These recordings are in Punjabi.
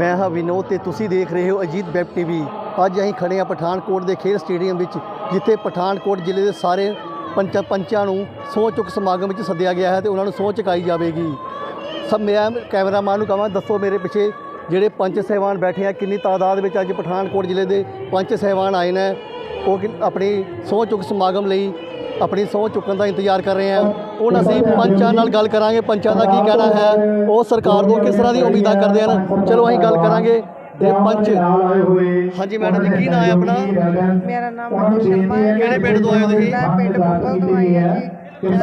ਮੈਂ ਹਾਂ ਵਿਨੋਦ ਤੇ ਤੁਸੀਂ ਦੇਖ ਰਹੇ ਹੋ ਅਜੀਤ ਵੈਬ ਟੀਵੀ। ਅੱਜ ਅਸੀਂ ਖੜੇ ਹਾਂ ਪਠਾਨਕੋਟ ਦੇ ਖੇਡ ਸਟੇਡੀਅਮ ਵਿੱਚ, ਜਿੱਥੇ ਪਠਾਨਕੋਟ ਜ਼ਿਲ੍ਹੇ ਦੇ ਸਾਰੇ ਪੰਚ ਪੰਚਾਂ ਨੂੰ ਸਹੁੰ ਚੁੱਕ ਸਮਾਗਮ ਵਿੱਚ ਸੱਦਿਆ ਗਿਆ ਹੈ ਤੇ ਉਹਨਾਂ ਨੂੰ ਸਹੁੰ ਚੁਕਾਈ ਜਾਵੇਗੀ। ਸਭ ਮੈਂ ਕੈਮਰਾਮੈਨ ਨੂੰ ਕਹਾਂ, ਦੱਸੋ ਮੇਰੇ ਪਿੱਛੇ ਜਿਹੜੇ ਪੰਚ ਸਹਿਬਾਨ ਬੈਠੇ ਆ, ਕਿੰਨੀ ਤਾਦਾਦ ਵਿੱਚ ਅੱਜ ਪਠਾਨਕੋਟ ਜ਼ਿਲ੍ਹੇ ਦੇ ਪੰਚ ਸਹਿਬਾਨ ਆਏ ਨੇ। ਉਹ ਕਿ- ਆਪਣੀ ਸਹੁੰ ਚੁੱਕ ਸਮਾਗਮ ਲਈ ਆਪਣੀ ਸਹੁੰ ਚੁੱਕਣ ਦਾ ਇੰਤਜ਼ਾਰ ਕਰ ਰਹੇ ਆ ਹੁਣ ਅਸੀਂ ਪੰਚਾਂ ਨਾਲ ਗੱਲ ਕਰਾਂਗੇ। ਪੰਚਾਂ ਦਾ ਕੀ ਕਹਿਣਾ ਹੈ? ਉਹ ਸਰਕਾਰ ਤੋਂ ਕਿਸ ਤਰ੍ਹਾਂ ਦੀ ਉਮੀਦਾਂ ਕਰਦੇ ਹਨ? ਚਲੋ ਅਸੀਂ ਗੱਲ ਕਰਾਂਗੇ। ਤੇ ਪੰਚ ਹਾਂਜੀ ਮੈਡਮ ਜੀ ਕੀ ਨਾਮ ਹੈ ਆਪਣਾ? ਮੇਰਾ ਨਾਮ ਮਨੂ ਸ਼ਰਮਾ ਹੈ। ਕਿਹੜੇ ਪਿੰਡ ਤੋਂ ਆਏ ਹੋ ਤੁਸੀਂ? ਮੈਂ ਪਿੰਡ ਮੁਕਲ ਤੋਂ ਆਈ ਹਾਂ ਜੀ। ਮੈਂ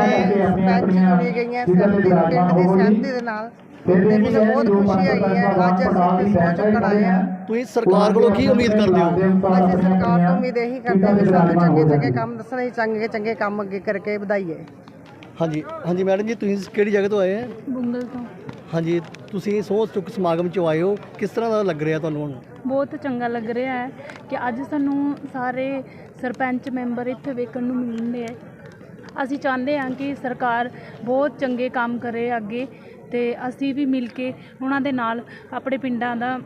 ਪੈਂਚ ਚੁਣੀ ਗਈਆਂ। ਪਿੰਡ ਦੀ ਸਹਿਮਤੀ ਦੇ ਨਾਲ। ਮੈਨੂੰ ਬਹੁਤ ਖੁਸ਼ੀ ਆਈ ਹੈ ਅੱਜ ਅਸੀਂ ਇਸ ਚੁੱਕਣ ਆਏ ਹਾਂ। ਤੁਸੀਂ ਸਰਕਾਰ ਕੋਲੋਂ ਕੀ ਉਮੀਦ ਕਰਦੇ ਹੋ? ਅਸੀਂ ਸਰਕਾਰ ਤੋਂ ਉਮੀਦ ਇਹੀ ਕਰਦੇ ਹਾਂ ਕਿ ਸਾਨੂੰ ਚੰਗੇ ਚੰਗੇ ਕੰਮ ਦੱਸਣ ਅਸੀਂ ਚੰਗੇ ਚੰਗੇ ਕੰਮ ਅੱਗੇ ਕਰਕੇ ਵਧਾਈਏ। ਹਾਂਜੀ ਹਾਂਜੀ ਮੈਡਮ ਜੀ ਤੁਸੀਂ ਕਿਹੜੀ ਜਗ੍ਹਾ ਤੋਂ ਆਏ ਹੋ? ਬੁੰਗਲ ਤੋਂ। ਹਾਂਜੀ ਤੁਸੀਂ ਸਹੁੰ ਚੁੱਕ ਸਮਾਗਮ 'ਚ ਆਏ ਹੋ। ਕਿਸ ਤਰ੍ਹਾਂ ਦਾ ਲੱਗ ਰਿਹਾ ਤੁਹਾਨੂੰ ਹੁਣ? ਬਹੁਤ ਚੰਗਾ ਲੱਗ ਰਿਹਾ ਹੈ ਕਿ ਅੱਜ ਸਾਨੂੰ ਸਾਰੇ ਸਰਪੰਚ ਮੈਂਬਰ ਇੱਥੇ ਵੇਖਣ ਨੂੰ ਮਿਲਣਦੇ ਹੈ। ਅਸੀਂ ਚਾਹੁੰਦੇ ਹਾਂ ਕਿ ਸਰਕਾਰ ਬਹੁਤ ਚੰਗੇ ਕੰਮ ਕਰੇ ਅੱਗੇ। ਤੇ ਅਸੀਂ ਵੀ ਮਿਲ ਕੇ ਉਹਨਾਂ ਦੇ ਨਾਲ ਆਪਣੇ ਪਿੰਡਾਂ ਦਾ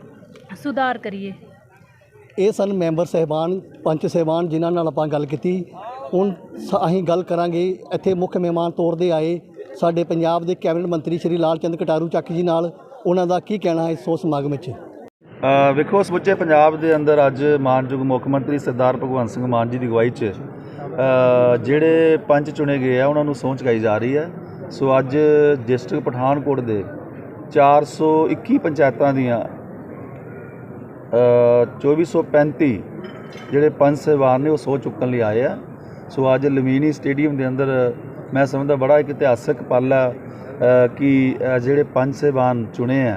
ਸੁਧਾਰ ਕਰੀਏ। ਇਹ ਸਨ ਮੈਂਬਰ ਸਹਿਬਾਨ ਪੰਚ ਸਹਿਬਾਨ ਜਿਨ੍ਹਾਂ ਨਾਲ ਆਪਾਂ ਗੱਲ ਕੀਤੀ। ਹੁਣ ਅਸੀਂ ਗੱਲ ਕਰਾਂਗੇ ਇੱਥੇ ਮੁੱਖ ਮਹਿਮਾਨ ਤੌਰ ਤੇ ਆਏ ਸਾਡੇ ਪੰਜਾਬ ਦੇ ਕੈਬਨਿਟ ਮੰਤਰੀ ਸ਼੍ਰੀ ਲਾਲ ਚੰਦ ਕਟਾਰੂ ਚੱਕ ਜੀ ਨਾਲ। ਉਹਨਾਂ ਦਾ ਕੀ ਕਹਿਣਾ ਹੈ ਇਸ ਸੋ ਸਮਾਗਮ ਵਿੱਚ? ਅ, ਵੇਖੋ ਸਮੁੱਚੇ ਪੰਜਾਬ ਦੇ ਅੰਦਰ ਅੱਜ ਮਾਨਯੋਗ ਮੁੱਖ ਮੰਤਰੀ ਸਰਦਾਰ ਭਗਵੰਤ ਸਿੰਘ ਮਾਨ ਜੀ ਦੀ ਅਗਵਾਈ 'ਚ ਜਿਹੜੇ ਪੰਚ ਚੁਣੇ ਗਏ ਆ ਉਹਨਾਂ ਨੂੰ ਸਹੁੰ ਚੁਕਾਈ ਜਾ ਰਹੀ ਹੈ। ਸੋ ਅੱਜ ਡਿਸਟ੍ਰਿਕਟ ਪਠਾਨਕੋਟ ਦੇ 421 ਪੰਚਾਇਤਾਂ ਦੀਆਂ ਅ, 2435 ਜਿਹੜੇ ਪੰਜ ਸਹਿਬਾਨ ਨੇ ਉਹ ਸਹੁੰ ਚੁੱਕਣ ਲਈ ਆਏ ਆ। ਸੋ ਅੱਜ ਲਮੀਨੀ ਸਟੇਡੀਅਮ ਦੇ ਅੰਦਰ ਮੈਂ ਸਮਝਦਾ ਬੜਾ ਇੱਕ ਇਤਿਹਾਸਕ ਪਲ ਆ ਕਿ ਜਿਹੜੇ ਪੰਜ ਸਹਿਬਾਨ ਚੁਣੇ ਆ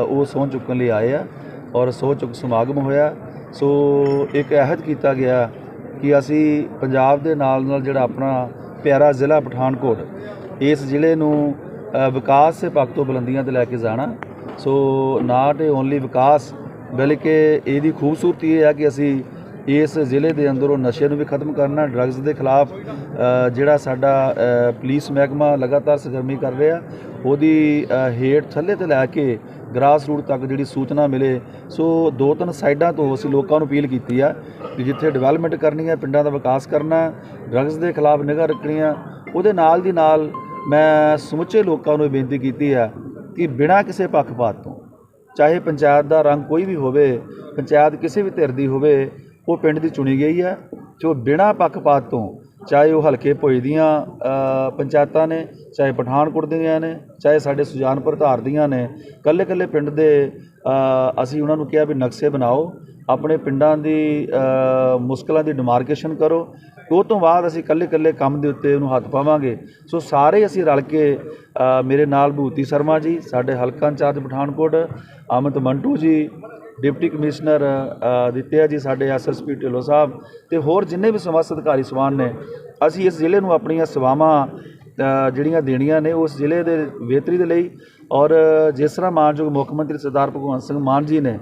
ਉਹ ਸਹੁੰ ਚੁੱਕਣ ਲਈ ਆਏ ਆ ਔਰ ਸਹੁੰ ਚੁੱਕ ਸਮਾਗਮ ਹੋਇਆ। ਸੋ ਇੱਕ ਅਹਿਦ ਕੀਤਾ ਗਿਆ ਕਿ ਅਸੀਂ ਪੰਜਾਬ ਦੇ ਨਾਲ ਨਾਲ ਜਿਹੜਾ ਆਪਣਾ ਪਿਆਰਾ ਜ਼ਿਲ੍ਹਾ ਪਠਾਨਕੋਟ ਇਸ ਜ਼ਿਲ੍ਹੇ ਨੂੰ ਵਿਕਾਸ ਦੇ ਪੱਖ ਤੋਂ ਬੁਲੰਦੀਆਂ ਤੇ ਲੈ ਕੇ ਜਾਣਾ। ਸੋ ਨਾਟ ਓਨਲੀ ਵਿਕਾਸ ਬਲਕਿ ਇਹਦੀ ਖੂਬਸੂਰਤੀ ਇਹ ਹੈ ਕਿ ਅਸੀਂ ਇਸ ਜ਼ਿਲ੍ਹੇ ਦੇ ਅੰਦਰੋਂ ਨਸ਼ੇ ਨੂੰ ਵੀ ਖਤਮ ਕਰਨਾ ਡਰੱਗਸ ਦੇ ਖਿਲਾਫ ਜਿਹੜਾ ਸਾਡਾ ਅ, ਪੁਲਿਸ ਮਹਿਕਮਾ ਲਗਾਤਾਰ ਸਰਗਰਮੀ ਕਰ ਰਿਹਾ ਉਹਦੀ ਹੇਠ ਥੱਲੇ ਤੇ ਲੈ ਕੇ ਗ੍ਰਾਸ ਰੂਟ ਤੱਕ ਜਿਹੜੀ ਸੂਚਨਾ ਮਿਲੇ। ਸੋ ਦੋ ਤਿੰਨ ਸਾਈਡਾਂ ਤੋਂ ਅਸੀਂ ਲੋਕਾਂ ਨੂੰ ਅਪੀਲ ਕੀਤੀ ਆ ਕਿ ਜਿੱਥੇ ਡਿਵੈਲਪਮੈਂਟ ਕਰਨੀ ਹੈ ਪਿੰਡਾਂ ਦਾ ਵਿਕਾਸ ਕਰਨਾ ਡਰੱਗਸ ਦੇ ਖਿਲਾਫ ਨਿਗਾਹ ਰੱਖਣੀ ਆ ਉਹਦੇ ਨਾਲ ਦੀ ਨਾਲ ਮੈਂ ਸਮੁੱਚੇ ਲੋਕਾਂ ਨੂੰ ਇਹ ਬੇਨਤੀ ਕੀਤੀ ਹੈ ਕਿ ਬਿਨਾਂ ਕਿਸੇ ਪੱਖਪਾਤ ਤੋਂ, ਚਾਹੇ ਪੰਚਾਇਤ ਦਾ ਰੰਗ ਕੋਈ ਵੀ ਹੋਵੇ, ਪੰਚਾਇਤ ਕਿਸੇ ਵੀ ਧਿਰ ਦੀ ਹੋਵੇ, ਉਹ ਪਿੰਡ ਦੀ ਚੁਣੀ ਗਈ ਹੈ ਜੋ ਬਿਨਾਂ ਪੱਖਪਾਤ ਤੋਂ, ਚਾਹੇ ਉਹ ਹਲਕੇ ਭੋਏ ਦੀਆਂ ਪੰਚਾਇਤਾਂ ਨੇ, ਚਾਹੇ ਪਠਾਨਕੋਟ ਦੀਆਂ ਨੇ, ਚਾਹੇ ਸਾਡੇ ਸੁਜਾਨਪੁਰ ਧਾਰ ਦੀਆਂ ਨੇ ਕੱਲੇ ਕੱਲੇ ਪਿੰਡ ਦੇ ਅਸੀਂ ਉਹਨਾਂ ਨੂੰ ਕਿਹਾ ਵੀ ਨਕਸ਼ੇ ਬਣਾਓ ਆਪਣੇ ਪਿੰਡਾਂ ਦੀ ਮੁਸ਼ਕਲਾਂ ਦੀ ਡਿਮਾਰਕੇਸ਼ਨ ਕਰੋ। ਉਹ ਤੋਂ ਬਾਅਦ ਅਸੀਂ ਕੱਲੇ ਕੱਲੇ ਕੰਮ ਦੇ ਉੱਤੇ ਉਹਨੂੰ ਹੱਥ ਪਾਵਾਂਗੇ। ਸੋ ਸਾਰੇ ਅਸੀਂ ਰਲ ਕੇ ਮੇਰੇ ਨਾਲ ਭੂਤੀ ਸ਼ਰਮਾ ਜੀ ਸਾਡੇ ਹਲਕਾ ਇੰਚਾਰਜ ਪਠਾਨਕੋਟ ਅਮਿਤ ਮੰਟੂ ਜੀ ਡਿਪਟੀ ਕਮਿਸ਼ਨਰ ਅ, ਦਿੱਤਿਆ ਜੀ ਸਾਡੇ ਐਸਐਸਪੀ ਢਿੱਲੋਂ ਸਾਹਿਬ ਤੇ ਹੋਰ ਜਿੰਨੇ ਵੀ ਸਮਾਜ ਅਧਿਕਾਰੀ ਸਵਾਨ ਨੇ ਅਸੀਂ ਇਸ ਜ਼ਿਲ੍ਹੇ ਨੂੰ ਆਪਣੀਆਂ ਸੇਵਾਵਾਂ ਜਿਹੜੀਆਂ ਦੇਣੀਆਂ ਨੇ ਉਸ ਜ਼ਿਲ੍ਹੇ ਦੇ ਬਿਹਤਰੀ ਦੇ ਲਈ ਔਰ ਜਿਸ ਤਰ੍ਹਾਂ ਮਾਨਯੋਗ ਮੁੱਖ ਮੰਤਰੀ ਸਰਦਾਰ ਭਗਵੰਤ ਸਿੰਘ ਮਾਨ ਜੀ ਨੇ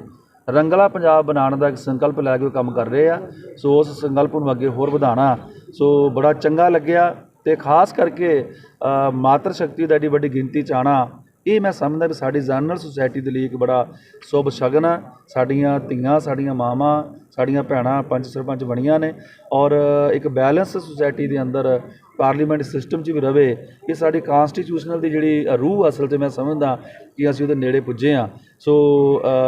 ਰੰਗਲਾ ਪੰਜਾਬ ਬਣਾਉਣ ਦਾ ਇੱਕ ਸੰਕਲਪ ਲੈ ਕੇ ਉਹ ਕੰਮ ਕਰ ਰਹੇ ਆ। ਸੋ ਉਸ ਸੰਕਲਪ ਨੂੰ ਅੱਗੇ ਹੋਰ ਵਧਾਉਣਾ। ਸੋ ਬੜਾ ਚੰਗਾ ਲੱਗਿਆ ਤੇ ਖਾਸ ਕਰਕੇ ਮਾਤਰ ਸ਼ਕਤੀ ਦਾ ਏਡੀ ਵੱਡੀ ਗਿਣਤੀ ਚ ਆਉਣਾ, ਇਹ ਮੈਂ ਸਮਝਦਾ ਵੀ ਸਾਡੀ ਜਨਰਲ ਸੁਸਾਇਟੀ ਦੇ ਲਈ ਇੱਕ ਬੜਾ ਸ਼ੁਭ ਸ਼ਗਨ ਆ। ਸਾਡੀਆਂ ਧੀਆਂ, ਸਾਡੀਆਂ ਮਾਵਾਂ ਸਾਡੀਆਂ ਭੈਣਾਂ ਪੰਚ ਸਰਪੰਚ ਬਣੀਆਂ ਨੇ ਔਰ ਇੱਕ ਬੈਲੈਂਸ ਸੁਸਾਇਟੀ ਦੇ ਅੰਦਰ ਪਾਰਲੀਮੈਂਟ ਸਿਸਟਮ 'ਚ ਵੀ ਰਵੇ, ਇਹ ਸਾਡੀ ਕਾਨਸਟੀਟਿਊਸ਼ਨਲ ਦੀ ਜਿਹੜੀ ਰੂਹ ਅਸਲ 'ਚ ਮੈਂ ਸਮਝਦਾ ਕਿ ਅਸੀਂ ਉਹਦੇ ਨੇੜੇ ਪੁੱਜੇ ਆ ਸੋ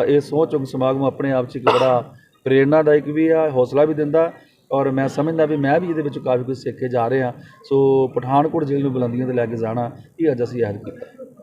ਇਹ ਸਹੁੰ ਚੁੱਕ ਸਮਾਗਮ ਆਪਣੇ ਆਪ 'ਚ ਇੱਕ ਬੜਾ ਪ੍ਰੇਰਨਾਦਾਇਕ ਵੀ ਆ, ਹੌਸਲਾ ਵੀ ਦਿੰਦਾ ਔਰ ਮੈਂ ਸਮਝਦਾ ਵੀ ਮੈਂ ਵੀ ਇਹਦੇ ਵਿੱਚ ਕਾਫੀ ਕੁਝ ਸਿੱਖ ਕੇ ਜਾ ਰਿਹਾ। ਸੋ, ਪਠਾਨਕੋਟ ਜ਼ਿਲ੍ਹੇ ਨੂੰ ਬੁਲੰਦੀਆਂ ਤੇ ਲੈ ਕੇ ਜਾਣਾ, ਇਹ ਅੱਜ ਅਸੀਂ ਯਾਦ ਕੀਤਾ।